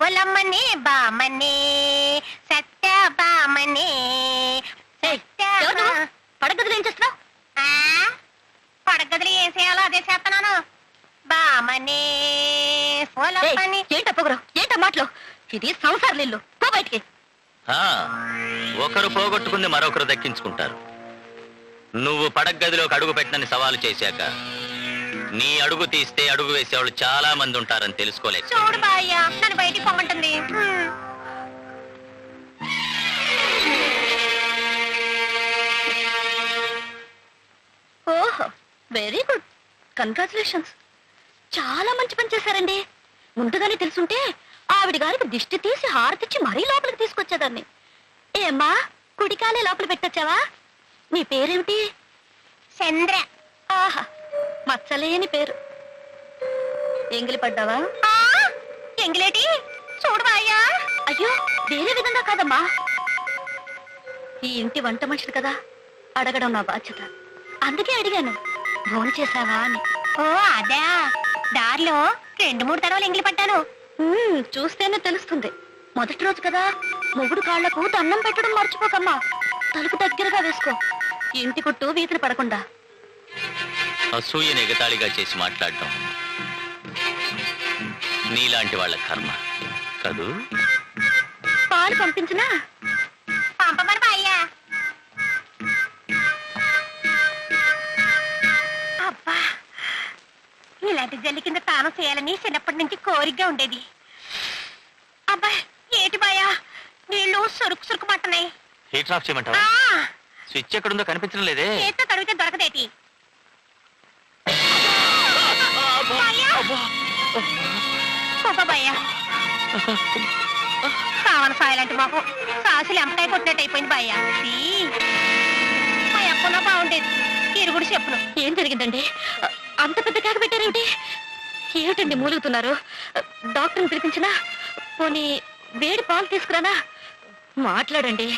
ఒలమ్మని బామని సత్య బామని? పడగదిలో ఏం చేస్తున్నావు? ఆ, పడగదిలో ఏం చేయాలో అదే చేస్తున్నాను. బామని ఒలమ్మని ఏంట పొగరు? ఏంట మాటలు? ఇది సంసార ఇల్లు పో బయటికి. ఆ, ఒకరు పోగొట్టుకుంది మరొకరు దక్కించుకుంటారు. నువ్వు పడగదిలోకి అడుగు పెట్టనని సవాలు చేశాక నీ అడుగు తీస్తే అడుగు వేసేవాళ్ళు చాలా మంది ఉంటారని తెలుసుకోలేదు. చూడు బాయ్య నన్ను బయటికి పొమ్మంటుంది. ఓహో వెరీ గుడ్ కంగ్రాచులేషన్స్ చాలా మంచి పని చేశారండి. ముందుగానే తెలుసుంటే ఆవిడ గారికి దిష్టి తీసి హారతిచ్చి మరీ లోపలికి తీసుకొచ్చేదాన్ని. ఏమ్మా కుడికాలే లోపల పెట్టొచ్చావా? నీ పేరేమిటి? చంద్ర. మచ్చలేని పేరు. ఎంగిలి పడ్డావా? ఎంగిలేటి? చూడు బాయ్య అయ్యో వేరే విధంగా కాదమ్మా. ఈ ఇంటి వంట మనిషిని కదా అడగడం నా బాధ్యత. అందుకే అడిగాను. ఫోన్ చేశావా అని. ఓ అదా. దారిలో రెండు మూడు తడవలు ఎంగిలి పడ్డాను మ్మ్, చూస్తేనే తెలుస్తుంది. మొదటి రోజు కదా మొగుడు కాళ్ళకు దండం పెట్టడం మర్చిపోకమ్మా. తలుపు దగ్గరగా వేసుకో. ఇంటి కుట్టు వీధిని పడకుండా. అసూయని ఎగతాళిగా చేసి మాట్లాడటం. నీలాంటి వాళ్ళ కర్మ. కదూ? పాలు పంపించినా? పంపమని బాయ్య అబ్బా ఇలాంటి జల్లి కింద తాను చేయాలని చిన్నప్పటి నుంచి కోరికగా ఉండేది. అబ్బా ఏటి బాయా నీళ్ళు సురుకు సురుకు పట్టున్నాయి హీటర్ ఆఫ్ చేయమంటావా? స్విచ్ ఎక్కడుందో కనిపించడం లేదే. చేత్తో కడిగితే దొరకదేటి? బాయ్యా కావన సాయలాంటి మొహం సాసులు ఎంపకాయ కొట్టినట్టు అయిపోయింది బాయ్యా. మా అప్పున్నా బాగుండేది. ఇరుగుడు చెప్పును ఏం జరిగిందండి? అంత పెద్ద కేక పెట్టారేమిటి? ఏమిటండి మూలుగుతున్నారు? డాక్టర్ని పిలిపించినా? పోనీ వేడి పాలు తీసుకురానా? మాట్లాడండి.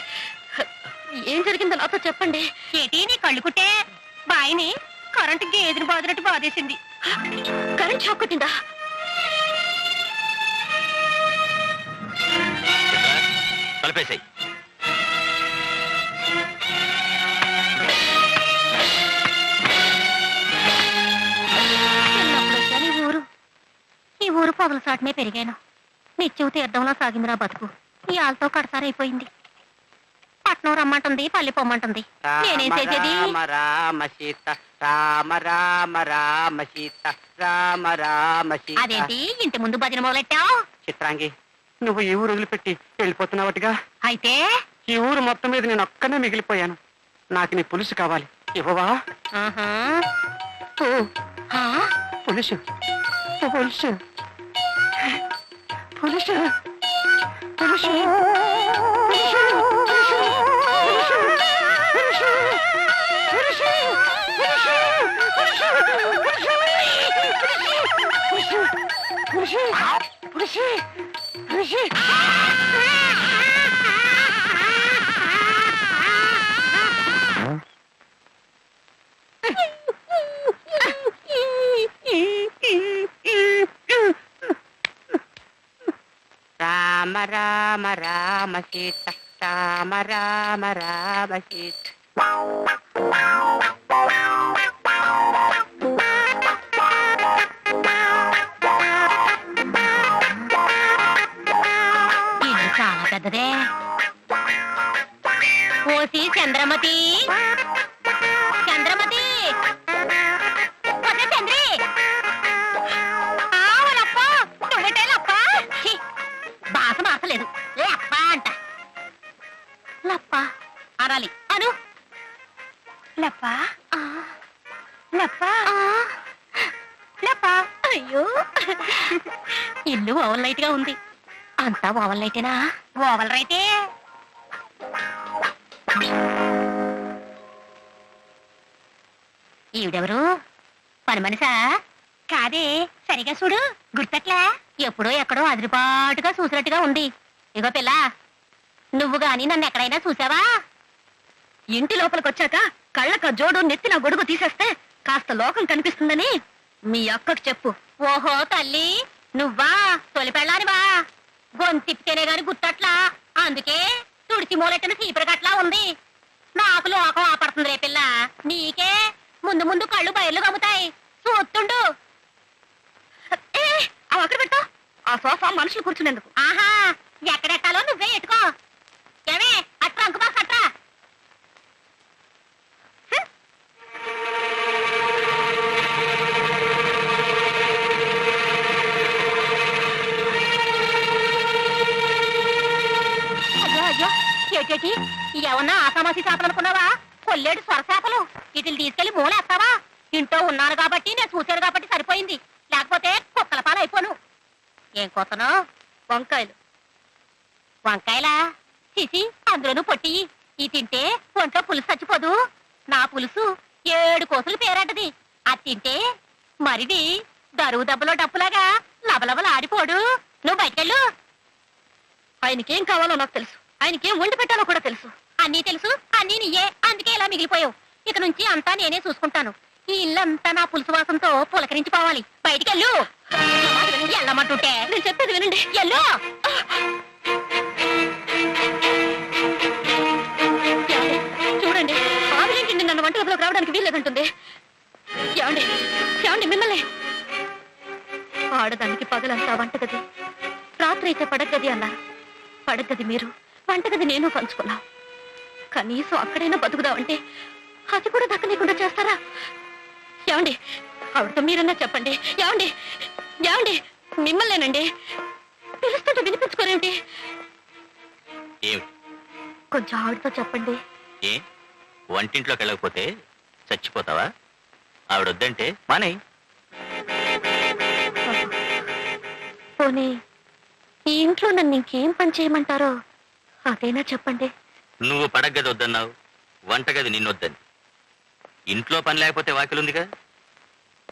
ఏం జరిగిందో నాతో చెప్పండి. ఏటి నీ కళ్ళు కుట్టే? బాయిని? కరెంటు గేదెని బాదినట్టు బాధేసింది. కరెంట్ షాక్ కొట్టిందా? కలిపేసాయి ఈ ఊరు? ఈ ఊరు పొగల సాటనే పెరిగాను. నిత్యం తీర్థంలో సాగిందిరా బతుకు. ఈ ఆలతో కడసారైపోయింది పట్నం రమ్మంటుంది పల్లి పొమ్మంటుంది. నేనేం చేసేది? రామ రామ సీత రామ రామ రామ సీత రామ రామ సీత. అదేంటి? ఇంటి ముందు భజన మొదలెట్టావు? చిత్రాంగి నువ్వు ఈ ఊరు వదిలిపెట్టి వెళ్ళిపోతున్నావట్టుగా అయితే? ఈ ఊరు మొత్తం మీద నేను ఒక్కనే మిగిలిపోయాను. నాకు నీ పులుసు కావాలి. ఇవ్వవా? ఆహా. ఓ, ఆ? పులుసు. పులుసు. పులుసు. పులుసు. రామ రామ రామ సీత రామ రామ రామ సీత చంద్రమతి? చంద్రమతి? చంద్రి. ఆవులప్ప నువ్వేటే లప్ప అంట. లప్ప అనాలి అను. లప్ప? లప్ప? లప్ప? అయ్యో. ఇల్లు ఓవల్ లైట్గా ఉంది. అంతా ఓవల్ లైటేనా ఓవల్ రైతే ఈవిడెవరు? పని మనిషా కాదే సరిగా చూడు గుర్తట్లా? ఎప్పుడో ఎక్కడో అదిరిపాటుగా చూసినట్టుగా ఉంది. ఇగో పిల్ల నువ్వు గాని నన్ను ఎక్కడైనా చూసావా? ఇంటి లోపలికి వచ్చాక కళ్ళక జోడు నెత్తిన గొడుగు తీసేస్తే కాస్త లోకం కనిపిస్తుందని మీ అక్కకు చెప్పు. ఓహో తల్లి నువ్వా? తొలి పెళ్ళానివా? గొంతిప్పితేనే గాని గుర్తట్లా? అందుకే తుడిచి మూలెట్టిన చీపురగట్లా ఉంది. నాకు లోకం ఆపడుతుంది రే పిల్ల. నీకే ముందు ముందు కళ్ళు బయలు చూస్తుండు. ఏ అవి అక్కడ పెట్టా. ఆ సోఫా మనుషులు కూర్చునేందుకు. ఆహా ఎక్కడెట్టాలో నువ్వే ఎట్టుకో ఏమే అట్రా అంకు బాక్స్ అట్రా. అయ్యో అయ్యో ఏటేటి ఏమన్నా ఆసామాసి చేపలు అనుకున్నావా కొల్లేడు సొరసేపలు. వీటిని తీసుకెళ్ళి మూలేస్తావా? ఇంట్లో ఉన్నాను కాబట్టి నేను చూశాను కాబట్టి సరిపోయింది. లేకపోతే కుక్కల పాలు అయిపోను ఏం కొత్తను వంకాయలు. వంకాయలా? చిసి అందులోనూ పొట్టి. ఈ తింటే ఒంట్లో పులుసు చచ్చిపోదు. నా పులుసు ఏడు కోసులు పేరంటది. అది తింటే మరిది దరువు దెబ్బలో డప్పులాగా లబలబలు ఆడిపోడు. నువ్వు బయటకెళ్ళు. ఆయనకేం కావాలో నాకు తెలుసు. ఆయనకేం వండి పెట్టాలో కూడా తెలుసు. అన్నీ తెలుసు అన్నీ నీయే అందుకే ఇలా మిగిలిపోయావు. ఇక నుంచి అంతా నేనే చూసుకుంటాను. ఈ ఇల్లంతా నా పులుసు వాసంతో పులకరించిపోవాలి. బయటికెళ్ళు ఎల్లమంటుంటే నేను చెప్పేది వినండి. ఎల్లు ఏమండి? చూడండి ఆవిడేంటండి నన్ను వంట గదిలోకి రావడానికి వీల్లేదంటుంది. ఏమండి ఏమండి మిమ్మల్ని. ఆడదానికి పగలంతా వంటగది. రాత్రి అయితే పడగది అన్నారు. పడగది మీరు వంటగది నేను పంచుకున్నాం కనీసం అక్కడైనా బతుకుదామంటే అది కూడా దక్కనీయకుండా చేస్తారా? ఏమండి ఆవిడతో మీరన్నా చెప్పండి. ఏమండి ఏమండి మిమ్మల్నేనండి. పిలుస్తుంటే వినిపించుకోరేమిటి? ఏమిటి కొంచెం ఆవిడతో చెప్పండి. ఏ? వంటింట్లోకి వెళ్ళకపోతే చచ్చిపోతావా? ఆవిడొద్దంటే మానే. పోనీ ఈ ఇంట్లో నన్ను ఇంకేం పని చేయమంటారో అదైనా చెప్పండి. నువ్వు పడగది వద్దన్నావు వంటగది నిన్నొద్దని. ఇంట్లో పని లేకపోతే వాకిలుందిగా?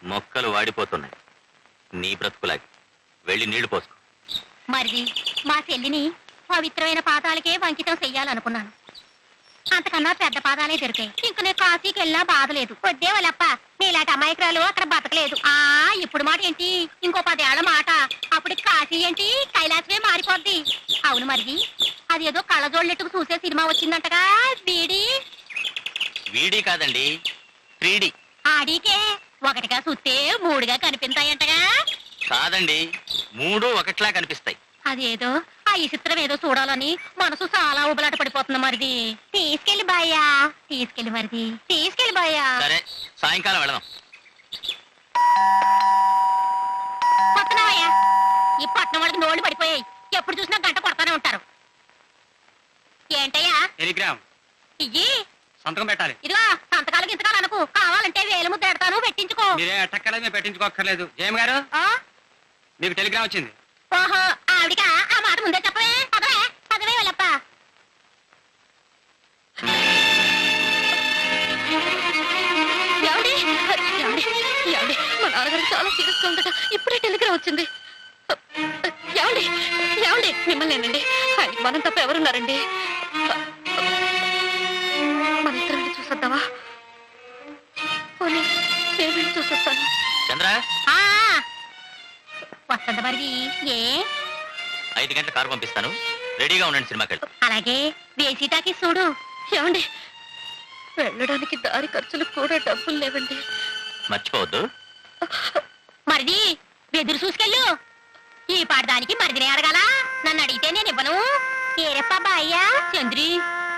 మొక్కలు వాడిపోతున్నాయి. నీ బ్రతుకులాగి. వెళ్ళి నీళ్ళు పోసుకో. మరి మా చెల్లిని పవిత్రమైన పాతాలకే వంకితం చెయ్యాలనుకున్నాను. అంతకన్నా పెద్ద పాదాలే దొరికాయి ఇంక నేను కాశీకి వెళ్ళినా బాధ లేదు వద్దే వాళ్ళప్ప నీలాంటి అమాయకురాలు అక్కడ బతకలేదు. ఆ ఇప్పుడు మాట ఏంటి? ఇంకో పదేళ్ళ మాట. అప్పుడు కాశీ ఏంటి? కైలాసమే మారిపోద్ది. అవును మరిది అది ఏదో కళ్ళజోళ్ళెట్టుకు చూసే సినిమా వచ్చిందంటగా వీడి? వీడి కాదండి త్రీడి. ఆడికే ఒకటిగా చూస్తే మూడుగా కనిపిస్తాయంటగా కాదండి మూడు ఒకట్లా కనిపిస్తాయి. అదేదో ఈ చిత్రం ఏదో చూడాలని మనసు చాలా ఉబలాట పడిపోతుంది మరిది. తీసుకెళ్ళి బాయ్యా. తీసుకెళ్ళి మరిది. తీసుకెళ్ళి బాయ్యా. సరే సాయంకాలం వెళదాం. కొత్తనవయ్యా ఈ పట్నం వాళ్ళకి నోళ్ళు పడిపోయాయి. ఎప్పుడు చూసినా గంట కొడతానే ఉంటారు. ఏంటయ్యా? టెలిగ్రామ్. ఇయ్యి. సంతకం పెట్టాలి. ఇదిగో సంతకాలు గింతకాలు అనుకు. కావాలంటే వేలు ముద్ద ఎడతాను పెట్టించుకో. మీరే ఎట్టక్కలేదు మేము పెట్టించుకోక్కర్లేదు. జయం గారు ఆ? మీకు టెలిగ్రామ్ వచ్చింది. ఓహో ఆవిడికా? ముందే చెప్పవే? పదవే? పదవే వెళ్ళప్ప ఏమండి ఏమండి ఏమండి మా నాన్నగారికి చాలా సీరియస్గా ఉందట. ఇప్పుడే టెలిగ్రామ్ వచ్చింది. ఏమండి ఏమండి మిమ్మల్నేనండి. ఆయనకి మనం తప్ప ఎవరున్నారండి? మన ఇద్దరం వెళ్ళి చూసొద్దామా? పోనీ నేను వెళ్ళి చూసొస్తాను. చంద్ర? ఆ వస్తుంది మరిది ఏ? ఐదు గంటల కారు పంపిస్తాను. రెడీగా ఉండండి సినిమాకి అలాగే వేసి టాకి చూడు. ఏమండి? వెళ్ళడానికి దారి ఖర్చులు కూడా డబ్బులు లేవండి. మర్చిపోవద్దు. మరిది ఎదురు చూసుకెళ్ళు. ఈ పాడదానికి మరిదినే అడగాల? నన్ను అడిగితే నేను ఇవ్వను. ఏరెప్ప బాయ్యా చంద్రి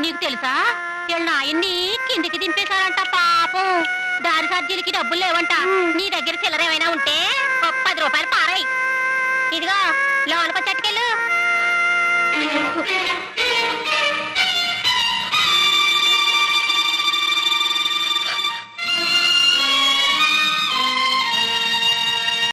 నీకు తెలుసా? వీళ్ళ నాయన్ని కిందికి దింపేశారంట పాపం. దారి సర్జీలకి డబ్బులు లేవంట. నీ దగ్గర చిల్లర ఏమైనా ఉంటే ఒక పది రూపాయలు పారాయి. ఇదిగో లోనకొచ్చి అట్టుకెళ్ళు